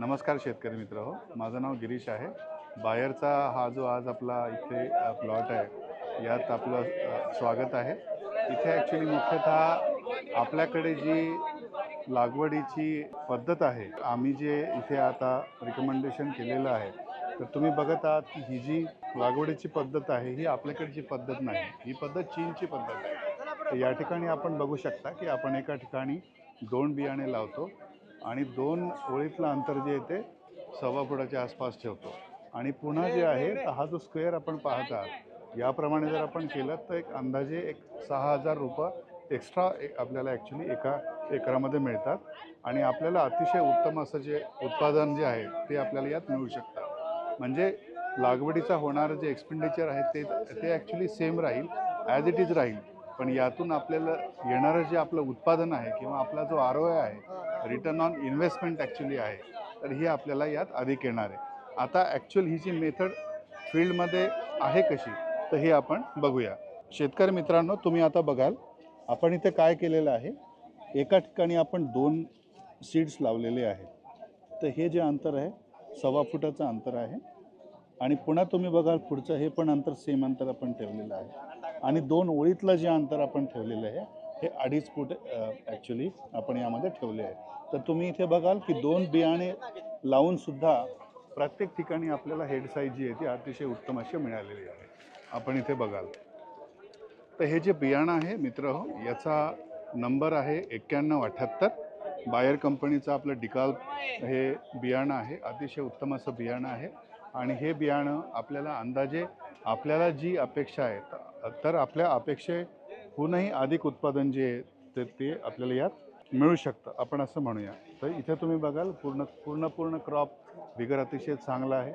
नमस्कार शेतकरी मित्र हो. माझं नाव गिरीश आहे. बाहेरचा हा जो आज आपला इथे प्लॉट आहे यात आपलं स्वागत आहे. इथे ॲक्च्युली मुख्यतः आपल्याकडे जी लागवडीची पद्धत आहे आम्ही जे इथे आता रिकमेंडेशन केलेलं आहे तर तुम्ही बघत आहात की ही जी लागवडीची पद्धत आहे ही आपल्याकडची पद्धत नाही. ही पद्धत चीनची पद्धत आहे. तर या ठिकाणी आपण बघू शकता की आपण एका ठिकाणी दोन बियाणे लावतो. आणि दोन ओळीतलं अंतर जे आहे ते सव्वा फुटाच्या आसपास ठेवतो. आणि पुन्हा जे आहे हा जो स्क्वेअर आपण पाहत आहात याप्रमाणे जर आपण केलं तर एक अंदाजे एक सहा हजार रुपये एक्स्ट्रा आपल्याला ॲक्च्युली एका एकरामध्ये मिळतात. आणि आपल्याला अतिशय उत्तम असं जे उत्पादन जे आहे ते आपल्याला यात मिळू शकतं. म्हणजे लागवडीचा होणारं जे एक्सपेंडिचर आहे ते ते ॲक्च्युली सेम राहील ॲज इट इज राहील. पण यातून आपल्याला येणारं जे आपलं उत्पादन आहे किंवा आपला जो आर आहे रिटर्न ऑन इन्व्हेस्टमेंट ॲक्च्युली आहे तर ही आपल्याला यात अधिक येणार आहे. आता ॲक्च्युअल ही जी मेथड फील्डमध्ये आहे कशी तर हे आपण बघूया. शेतकरी मित्रांनो तुम्ही आता बघाल आपण इथे काय केलेलं आहे एका ठिकाणी आपण दोन सीड्स लावलेले आहेत. तर हे जे अंतर आहे सव्वा फुटाचं अंतर आहे आणि पुन्हा तुम्ही बघाल पुढचं हे पण अंतर सेम अंतर आपण ठेवलेलं आहे. आणि दोन ओळीतलं जे अंतर आपण ठेवलेलं आहे हे अडीच फूट ॲक्च्युली आपण यामध्ये ठेवले आहे तर तुम्ही इथे बघाल की दोन बियाणे लावूनसुद्धा प्रत्येक ठिकाणी आपल्याला हेड साईज जी आहे ती अतिशय उत्तम अशी मिळालेली आहे. आपण इथे बघाल. तर हे जे बियाणं आहे मित्र हो याचा नंबर आहे एक्क्याण्णव अठ्ठ्याहत्तर बायर कंपनीचं आपलं डिकाल हे बियाणं आहे अतिशय उत्तम असं बियाणं आहे. आणि हे बियाणं आपल्याला अंदाजे आपल्याला जी अपेक्षा आहे तर आपल्या अपेक्षे अपेक्षेहूनही अधिक उत्पादन जे आहे ते ते आपल्याला यात मिळू शकतं. आपण असं म्हणूया. तर इथे तुम्ही बघाल पूर्ण पूर्ण पूर्ण क्रॉप विगर अतिशय चांगला आहे.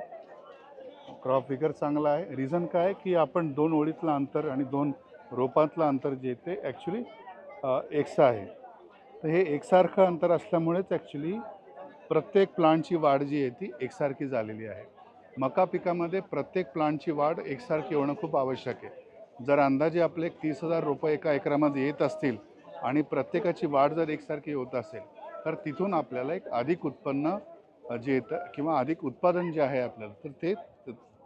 क्रॉप विगर चांगला आहे. रिझन काय की आपण दोन ओळीतलं अंतर आणि दोन रोपातलं अंतर जे आहे ते ॲक्च्युली एकसा आहे. तर हे एकसारखं अंतर असल्यामुळेच ॲक्च्युली प्रत्येक प्लांटची वाढ जी आहे ती एकसारखी झालेली आहे. मका पिकामध्ये प्रत्येक प्लांटची वाढ एकसारखी होणं खूप आवश्यक आहे. जर अंदाजे आपले तीस हजार रुपये एका एकरामध्ये येत असतील आणि प्रत्येकाची वाढ जर एकसारखी होत असेल तर तिथून आपल्याला एक अधिक उत्पन्न जे येतं किंवा अधिक उत्पादन जे आहे आपल्याला तर ते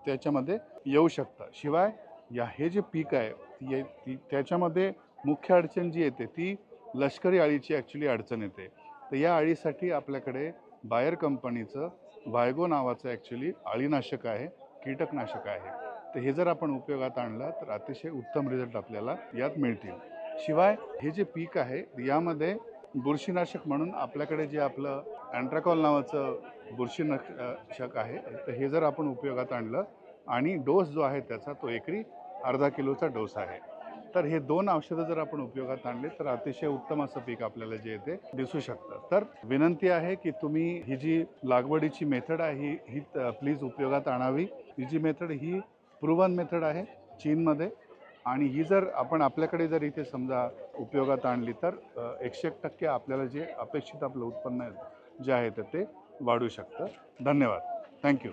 त्याच्यामध्ये येऊ शकतं. शिवाय या हे जे पीक आहे ती ती त्याच्यामध्ये मुख्य अडचण जी येते ती लष्करी अळीची ॲक्च्युली अडचण येते. तर या अळीसाठी आपल्याकडे बायर कंपनीचं वायगो नावाचं ॲक्च्युली अळीनाशक आहे कीटकनाशक आहे. तर हे जर आपण उपयोगात आणलं तर अतिशय उत्तम रिझल्ट आपल्याला यात मिळतील. शिवाय हे जे पीक आहे यामध्ये बुरशीनाशक म्हणून आपल्याकडे जे आपलं अँट्राकॉल नावाचं बुरशीनाशक आहे तर हे जर आपण उपयोगात आणलं आणि डोस जो आहे त्याचा तो एकरी अर्धा किलोचा डोस आहे. तर हे दोन औषधं जर आपण उपयोगात आणले तर अतिशय उत्तम असं पीक आपल्याला जे येते दिसू शकतं. तर विनंती आहे की तुम्ही ही जी लागवडीची मेथड आहे ही ही प्लीज उपयोगात आणावी. ही जी मेथड ही प्रूवन मेथड आहे चीनमध्ये. आणि ही जर आपण आपल्याकडे जर इथे समजा उपयोगात आणली तर एकशे एक टक्के आपल्याला जे अपेक्षित आपलं उत्पन्न जे आहे तर ते वाढू शकतं. धन्यवाद. थँक्यू.